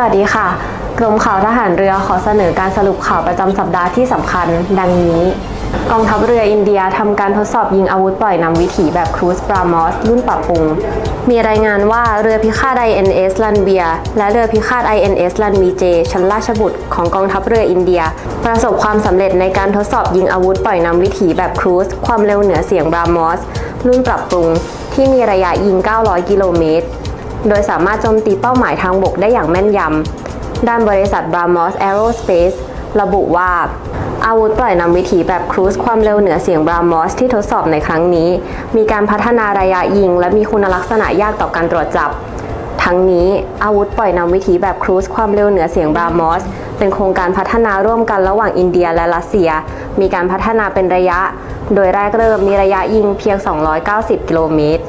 สวัสดีค่ะ กรมข่าวทหารเรือขอเสนอการสรุปข่าวประจำสัปดาห์ที่สำคัญ ดังนี้ กองทัพเรืออินเดียทำการทดสอบยิงอาวุธปล่อยนำวิถีแบบครูซปรามอสรุ่นปรับปรุง มีรายงานว่าเรือพิฆาต INS ลันเบีย และเรือพิฆาต INS ลันมีเจชั้นราชบุตรของกองทัพเรืออินเดีย ประสบความสำเร็จในการทดสอบยิงอาวุธปล่อยนำวิถีแบบครูซความเร็วเหนือเสียงบรามอสรุ่นปรับปรุง ที่มีระยะยิง 900 กิโลเมตร โดยสามารถโจมตีเป้าหมายทางบกได้อย่างแม่นยำ ด้านบริษัท Brahmos Aerospace ระบุว่า อาวุธปล่อยนำวิถีแบบครูซความเร็วเหนือเสียง Brahmos ที่ทดสอบในครั้งนี้ มีการพัฒนาระยะยิง และมีคุณลักษณะยากต่อการตรวจจับ ทั้งนี้อาวุธปล่อยนำวิถีแบบครูซความเร็วเหนือเสียง Brahmos เป็นโครงการพัฒนาร่วมกันระหว่างอินเดียและรัสเซีย มีการพัฒนาเป็นระยะ โดยแรกเริ่มมีระยะยิงเพียง 290 กิโลเมตร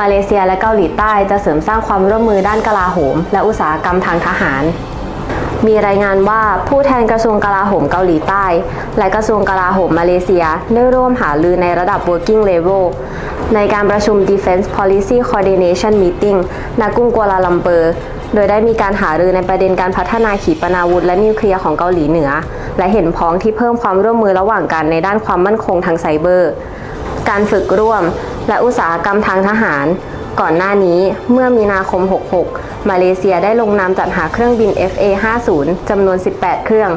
มาเลเซียและเกาหลีใต้จะเสริมสร้างความร่วมมือด้านกลาโหม และอุตสาหกรรมทางทหาร มีรายงานว่าผู้แทนกระทรวงกลาโหมเกาหลีใต้ และกระทรวงกลาโหมมาเลเซียได้ร่วมหารือในระดับ working level ในการประชุม Defense Policy Coordination Meeting ณ กรุงกัวลาลัมเปอร์ โดยได้มีการหารือในประเด็นการพัฒนาขีปนาวุธและนิวเคลียร์ของเกาหลีเหนือ และเห็นพ้องที่เพิ่มความร่วมมือระหว่างกันในด้านความมั่นคงทางไซเบอร์ การฝึกร่วม และอุตสาหกรรมทางทหาร ก่อนหน้านี้เมื่อมีนาคม 66 มาเลเซียได้ลงนามจัดหาเครื่องบิน FA-50 จำนวน 18 เครื่อง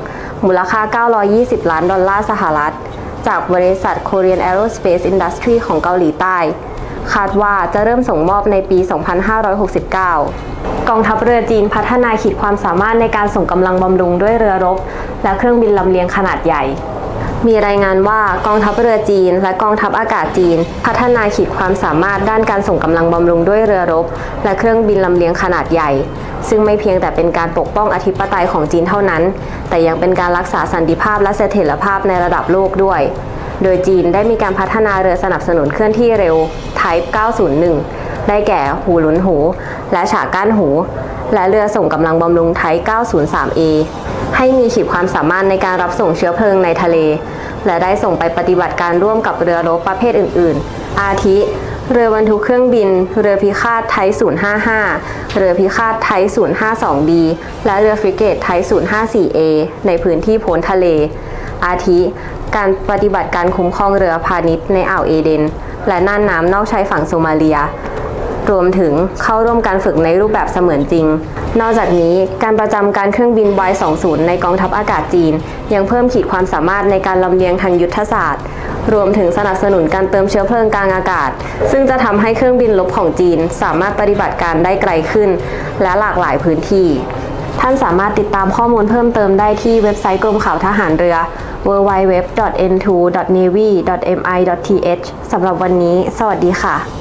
มูลค่า 920 ล้านดอลลาร์สหรัฐ จากบริษัท Korean Aerospace Industry ของเกาหลีใต้ คาดว่าจะเริ่มส่งมอบในปี 2569 กองทัพเรือจีนพัฒนาขีดความสามารถในการส่งกำลังบำรุงด้วยเรือรบ และเครื่องบินลำเลียงขนาดใหญ่ มีรายงานว่ากองทัพเรือจีน และกองทัพอากาศจีน พัฒนาขีดความสามารถด้านการส่งกำลังบำรุงด้วยเรือรบ และเครื่องบินลำเลียงขนาดใหญ่ ซึ่งไม่เพียงแต่เป็นการปกป้องอธิปไตยของจีนเท่านั้น แต่ยังเป็นการรักษาสันติภาพและเสถียรภาพในระดับโลกด้วย โดยจีนได้มีการพัฒนาเรือสนับสนุนเคลื่อนที่เร็ว Type 901 ได้แก่หูหลุนหู และฉากก้านหู และเรือส่งกำลังบำรุง Type 903A ให้มีขีดความสามารถในการรับส่งเชื้อเพลิงในทะเล และได้ส่งไปปฏิบัติการร่วมกับเรือรบประเภทอื่น ๆ อาทิ เรือบรรทุกเครื่องบิน เรือพิฆาตไทย 055 เรือพิฆาตไทย 052D และเรือฟริเกตไทย 054A ในพื้นที่พ้นทะเล อาทิ การปฏิบัติการคุ้มครองเรือพาณิชย์ในอ่าวเอเดน และน่านน้ำนอกชายฝั่งโซมาเลีย รวมถึงเข้าร่วมการฝึกในรูปแบบเสมือนจริง นอกจากนี้การประจำการเครื่องบิน Y20 ในกองทัพอากาศจีน ยังเพิ่มขีดความสามารถในการลำเลียงทางยุทธศาสตร์ รวมถึงสนับสนุนการเติมเชื้อเพลิงกลางอากาศ ซึ่งจะทำให้เครื่องบินลบของจีน สามารถปฏิบัติการได้ไกลขึ้น และหลากหลายพื้นที่ ท่านสามารถติดตามข้อมูลเพิ่มเติมได้ที่เว็บไซต์กรมข่าวทหารเรือ www.n2.navy.mi.th สำหรับวันนี้ สวัสดีค่ะ